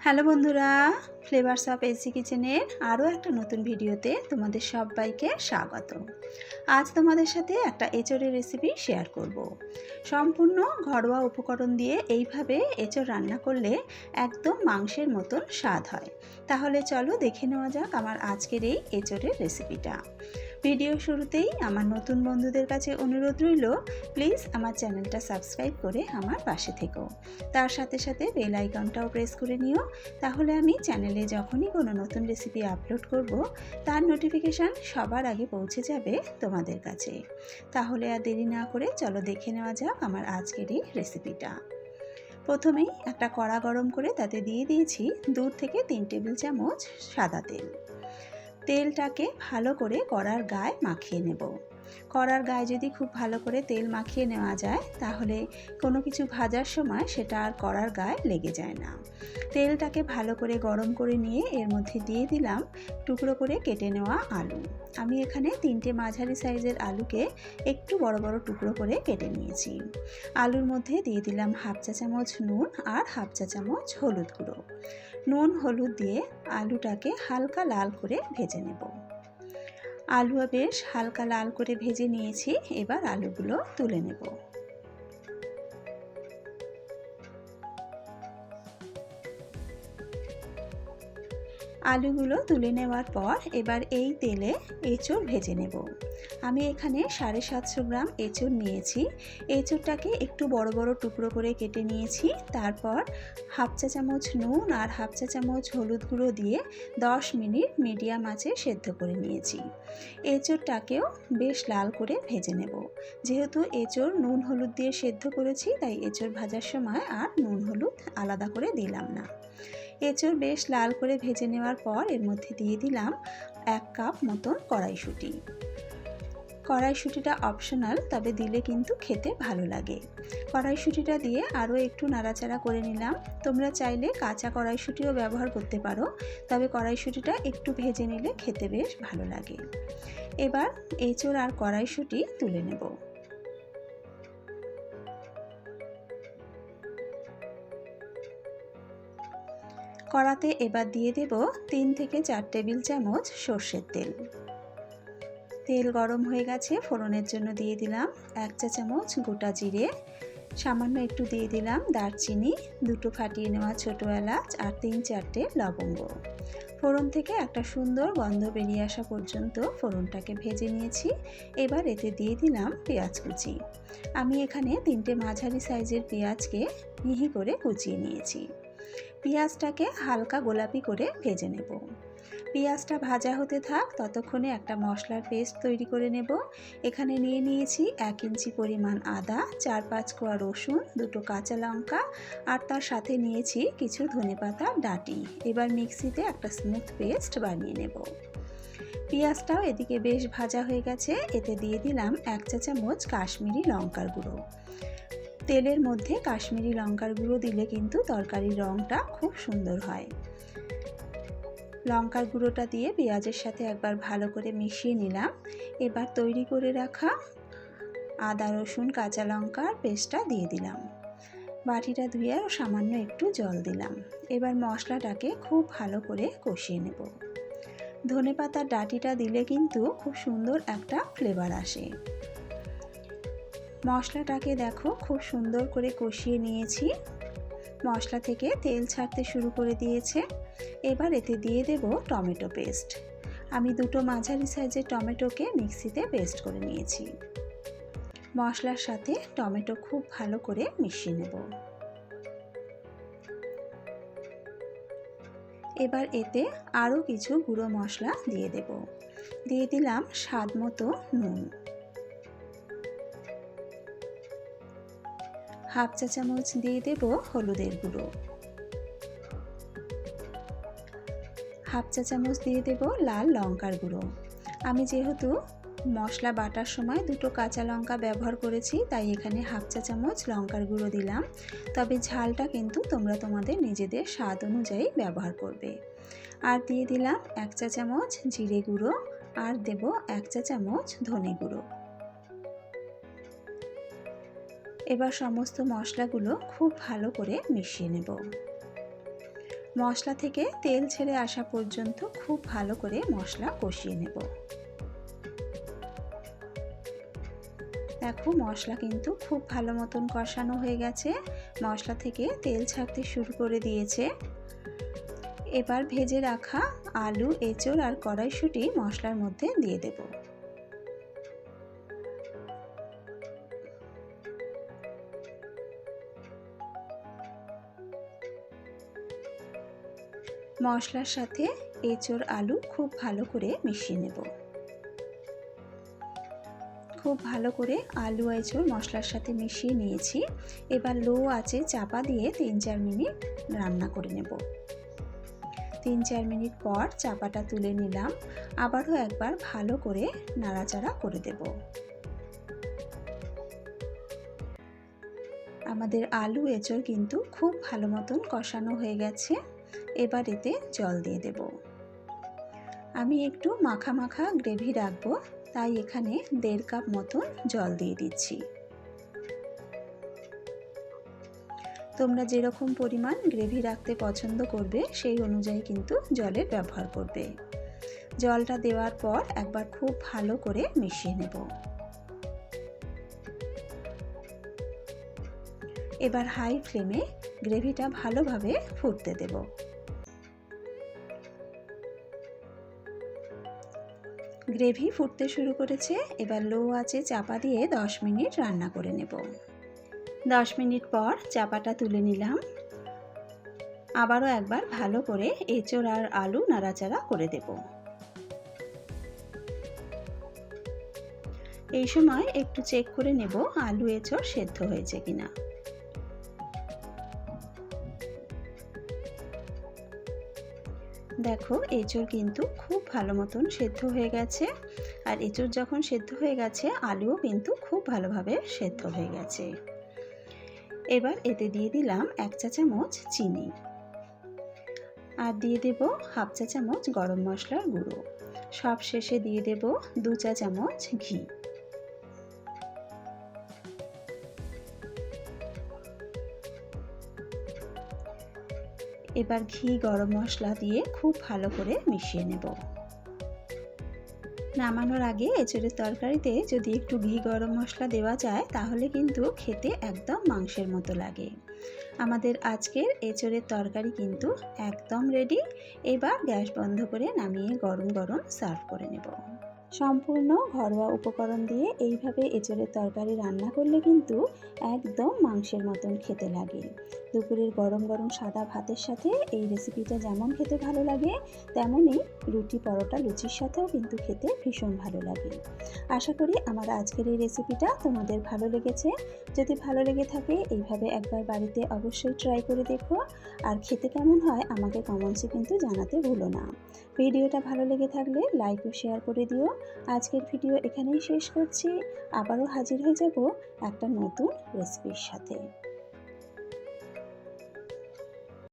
Hello বন্ধুরা flavours of AC কিচেনের আরও একটা নতুন ভিডিওতে তোমাদের সবাইকে স্বাগত। আজ তোমাদের সাথে একটা এঁচড়ের রেসিপি শেয়ার করব। সম্পূর্ণ ঘরোয়া উপকরণ দিয়ে এইভাবে এঁচড় রান্না করলে একদম মাংসের মতন স্বাদ হয়। তাহলে চলো দেখে নেওয়া যাক আমার আজকের এই এঁচড়ের রেসিপিটা ভিডিও শুরুতেই আমার নতুন বন্ধুদের কাছে অনুরোধ রইল, প্লিজ আমার চ্যানেলটা সাবস্ক্রাইব করে আমার পাশে থেকো। তার সাথে সাথে বেল আইকনটাও প্রেস করে নিও, তাহলে আমি চ্যানেলে যখনই কোনো নতুন রেসিপি আপলোড করব, তার নোটিফিকেশান সবার আগে পৌঁছে যাবে তোমাদের কাছে। তাহলে আর দেরি না করে চলো দেখে নেওয়া যাক আমার আজকের এই রেসিপিটা। প্রথমেই একটা কড়া গরম করে তাতে দিয়ে দিয়েছি দু থেকে তিন টেবিল চামচ সাদা তেল। তেলটাকে ভালো করে কড়ার গায়ে মাখিয়ে নেব। কড়ার গায়ে যদি খুব ভালো করে তেল মাখিয়ে নেওয়া যায়, তাহলে কোনো কিছু ভাজার সময় সেটা আর কড়ার গায়ে লেগে যায় না। তেলটাকে ভালো করে গরম করে নিয়ে এর মধ্যে দিয়ে দিলাম টুকরো করে কেটে নেওয়া আলু। আমি এখানে তিনটে মাঝারি সাইজের আলুকে একটু বড় বড় টুকরো করে কেটে নিয়েছি। আলুর মধ্যে দিয়ে দিলাম হাফ চা চামচ নুন আর হাফ চা চামচ হলুদ গুঁড়ো। নুন হলুদ দিয়ে আলুটাকে হালকা লাল করে ভেজে নেব। আলু বেশ হালকা লাল করে ভেজে নিয়েছি। এবার আলুগুলো তুলে নেব। আলুগুলো তুলে নেওয়ার পর এবার এই তেলে এঁচড় ভেজে নেব। আমি এখানে সাড়ে সাতশো গ্রাম এঁচড় নিয়েছি। এঁচড়টাকে একটু বড় বড় টুকরো করে কেটে নিয়েছি। তারপর হাফ চা চামচ নুন আর হাফ চা চামচ হলুদ গুঁড়ো দিয়ে দশ মিনিট মিডিয়াম আঁচে সেদ্ধ করে নিয়েছি। এঁচড়টাকেও বেশ লাল করে ভেজে নেব। যেহেতু এঁচড় নুন হলুদ দিয়ে সেদ্ধ করেছি, তাই এঁচড় ভাজার সময় আর নুন হলুদ আলাদা করে দিলাম না। এঁচড় বেশ লাল করে ভেজে নেওয়ার পর এর মধ্যে দিয়ে দিলাম এক কাপ মতন কড়াইশুঁটি। কড়াইশুঁটিটা অপশনাল তবে দিলে কিন্তু খেতে ভালো লাগে। কড়াইশুঁটিটা দিয়ে আরও একটু নাড়াচাড়া করে নিলাম। তোমরা চাইলে কাঁচা কড়াইশুঁটিও ব্যবহার করতে পারো, তবে কড়াইশুঁটিটা একটু ভেজে নিলে খেতে বেশ ভালো লাগে। এবার এঁচড় আর কড়াইশুঁটি তুলে নেব। কড়াতে এবার দিয়ে দেব তিন থেকে চার টেবিল চামচ সর্ষের তেল। তেল গরম হয়ে গেছে, ফোড়নের জন্য দিয়ে দিলাম এক চা চামচ গোটা জিরে। সামান্য একটু দিয়ে দিলাম দারচিনি, দুটো ফাটিয়ে নেওয়া ছোটো এলাচ আর তিন চারটে লবঙ্গ। ফোড়ন থেকে একটা সুন্দর গন্ধ বেরিয়ে আসা পর্যন্ত ফোড়নটাকে ভেজে নিয়েছি। এবার এতে দিয়ে দিলাম পেঁয়াজ কুচি। আমি এখানে তিনটে মাঝারি সাইজের পেঁয়াজকে মিহি করে কুচিয়ে নিয়েছি। পেঁয়াজটাকে হালকা গোলাপি করে ভেজে নেব। পেঁয়াজটা ভাজা হতে থাক, ততক্ষণে একটা মশলার পেস্ট তৈরি করে নেব। এখানে নিয়ে নিয়েছি এক ইঞ্চি পরিমাণ আদা, চার পাঁচ কোয়া রসুন, দুটো কাঁচা লঙ্কা আর তার সাথে নিয়েছি কিছু ধনেপাতা ডাটি। এবার মিক্সিতে একটা স্মুথ পেস্ট বানিয়ে নেব। পেঁয়াজটাও এদিকে বেশ ভাজা হয়ে গেছে। এতে দিয়ে দিলাম এক চা চামচ কাশ্মীরি লঙ্কার গুঁড়ো। তেলের মধ্যে কাশ্মীরি লঙ্কার গুঁড়ো দিলে কিন্তু তরকারির রঙটা খুব সুন্দর হয়। লঙ্কার গুঁড়োটা দিয়ে পেঁয়াজের সাথে একবার ভালো করে মিশিয়ে নিলাম। এবার তৈরি করে রাখা আদা, রসুন, কাঁচা লঙ্কার পেস্টটা দিয়ে দিলাম। বাটিটা ধুয়ে সামান্য একটু জল দিলাম। এবার মশলাটাকে খুব ভালো করে কষিয়ে নেব। ধনে পাতার ডাটিটা দিলে কিন্তু খুব সুন্দর একটা ফ্লেভার আসে। মশলাটাকে দেখো, খুব সুন্দর করে কষিয়ে নিয়েছি। মশলা থেকে তেল ছাড়তে শুরু করে দিয়েছে। এবার এতে দিয়ে দেব টমেটো পেস্ট। আমি দুটো মাঝারি সাইজের টমেটোকে মিক্সিতে পেস্ট করে নিয়েছি। মশলার সাথে টমেটো খুব ভালো করে মিশিয়ে নেব। এবার এতে আরও কিছু গুঁড়ো মশলা দিয়ে দেব। দিয়ে দিলাম স্বাদ মতো নুন। হাফ চা চামচ দিয়ে দেব হলুদের গুঁড়ো। হাফ চা চামচ দিয়ে দেব লাল লঙ্কার গুঁড়ো। আমি যেহেতু মশলা বাটার সময় দুটো কাঁচা লঙ্কা ব্যবহার করেছি, তাই এখানে হাফ চা চামচ লঙ্কার গুঁড়ো দিলাম। তবে ঝালটা কিন্তু তোমরা তোমাদের নিজেদের স্বাদ অনুযায়ী ব্যবহার করবে। আর দিয়ে দিলাম এক চা চামচ জিরে গুঁড়ো, আর দেব এক চা চামচ ধনে গুঁড়ো। এবার সমস্ত মশলাগুলো খুব ভালো করে মিশিয়ে নেব। মশলা থেকে তেল ছেড়ে আসা পর্যন্ত খুব ভালো করে মশলা কষিয়ে নেব। দেখো, মশলা কিন্তু খুব ভালো মতন কষানো হয়ে গেছে। মশলা থেকে তেল ছাড়তে শুরু করে দিয়েছে। এবার ভেজে রাখা আলু, এঁচড় আর কড়াইশুঁটি মশলার মধ্যে দিয়ে দেব। মশলার সাথে এঁচড় আলু খুব ভালো করে মিশিয়ে নেব। খুব ভালো করে আলু এঁচড় মশলার সাথে মিশিয়ে নিয়েছি। এবার লো আছে চাপা দিয়ে তিন চার মিনিট রান্না করে নেব। তিন চার মিনিট পর চাপাটা তুলে নিলাম। আবারও একবার ভালো করে নাড়াচাড়া করে দেব। আমাদের আলু, এঁচড় কিন্তু খুব ভালো মতন কষানো হয়ে গেছে। এবার এতে জল দিয়ে দেব। আমি একটু মাখা মাখা গ্রেভি রাখব, তাই এখানে দেড় কাপ মতন জল দিয়ে দিচ্ছি। তোমরা যেরকম পরিমাণ গ্রেভি রাখতে পছন্দ করবে, সেই অনুযায়ী কিন্তু জলের ব্যবহার করবে। জলটা দেওয়ার পর একবার খুব ভালো করে মিশিয়ে নেব। এবার হাই ফ্লেমে গ্রেভিটা ভালোভাবে ফুটতে দেব। গ্রেভি ফুটতে শুরু করেছে, এবার লো আছে চাপা দিয়ে দশ মিনিট রান্না করে নেব। দশ মিনিট পর চাপাটা তুলে নিলাম। আবারও একবার ভালো করে এঁচড় আর আলু নাড়াচাড়া করে দেব। এই সময় একটু চেক করে নেব আলু এঁচড় সেদ্ধ হয়েছে কিনা। দেখো এঁচড় কিন্তু খুব ভালো মতন সেদ্ধ হয়ে গেছে। আর এঁচড় যখন সেদ্ধ হয়ে গেছে, আলুও কিন্তু খুব ভালোভাবে সেদ্ধ হয়ে গেছে। এবার এতে দিয়ে দিলাম এক চা চামচ চিনি। আর দিয়ে দেব হাফ চা চামচ গরম মশলার গুঁড়ো। সব শেষে দিয়ে দেব দু চা চামচ ঘি। এবার ঘি, গরম মশলা দিয়ে খুব ভালো করে মিশিয়ে নেব। নামানোর আগে এঁচড়ের তরকারিতে যদি একটু ঘি, গরম মশলা দেওয়া যায়, তাহলে কিন্তু খেতে একদম মাংসের মতো লাগে। আমাদের আজকের এঁচড়ের তরকারি কিন্তু একদম রেডি এবার গ্যাস বন্ধ করে নামিয়ে গরম গরম সার্ভ করে নেব। সম্পূর্ণ ঘরোয়া উপকরণ দিয়ে এইভাবে এঁচড়ের তরকারি রান্না করলে কিন্তু একদম মাংসের মতন খেতে লাগে। দুপুরের গরম গরম সাদা ভাতের সাথে এই রেসিপিটা যেমন খেতে ভালো লাগে তেমনই রুটি পরোটা লুচির সাথেও কিন্তু খেতে ভীষণ ভালো লাগে। আশা করি আমার আজকের এই রেসিপিটা তোমাদের ভালো লেগেছে। যদি ভালো লেগে থাকে, এইভাবে একবার বাড়িতে অবশ্যই ট্রাই করে দেখো। আর খেতে কেমন হয় আমাকে কমেন্টসে কিন্তু জানাতে ভুলো না। ভিডিওটা ভালো লেগে থাকলে লাইক ও শেয়ার করে দিও। আজকের ভিডিও এখানেই শেষ করছি। আবারও হাজির হয়ে যাব একটা নতুন রেসিপির সাথে।